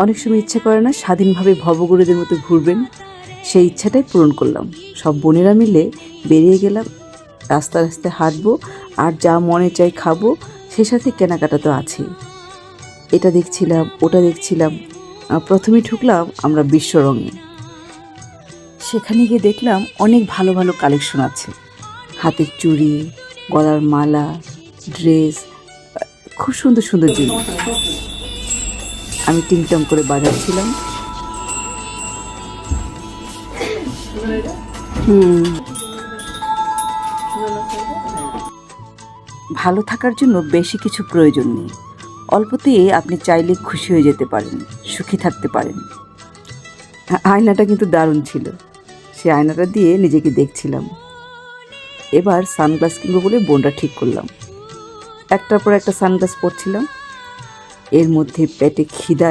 অনেক সময় ইচ্ছে করে না স্বাধীনভাবে ভবগুরুদের মতো ঘুরবেন। সেই ইচ্ছাটাই পূরণ করলাম। সব বোনেরা মিলে বেরিয়ে গেলাম, রাস্তা রাস্তায় হাঁটবো, আর যা মনে চাই খাব, সে সাথে কেনাকাটা তো আছেই। এটা দেখছিলাম, ওটা দেখছিলাম প্রথমে ঢুকলাম আমরা বিশ্বরঙে সেখানে গিয়ে দেখলাম অনেক ভালো ভালো কালেকশন আছে। হাতের চুড়ি, গলার মালা, ড্রেস খুব সুন্দর সুন্দর জিনিস। আমি টিংটং করে বাজাচ্ছিলাম হুম। ভালো থাকার জন্য বেশি কিছু প্রয়োজন নেই। অল্পতেই আপনি চাইলে খুশি হয়ে যেতে পারেন, সুখী থাকতে পারেন। আয়নাটা কিন্তু দারুণ ছিল। সে আয়নাটা দিয়ে নিজেকে দেখছিলাম। এবার সানগ্লাস কিনবো বলে বোনটা ঠিক করলাম। একটার পর একটা সানগ্লাস পরছিলাম। এর মধ্যে পেটে খিদা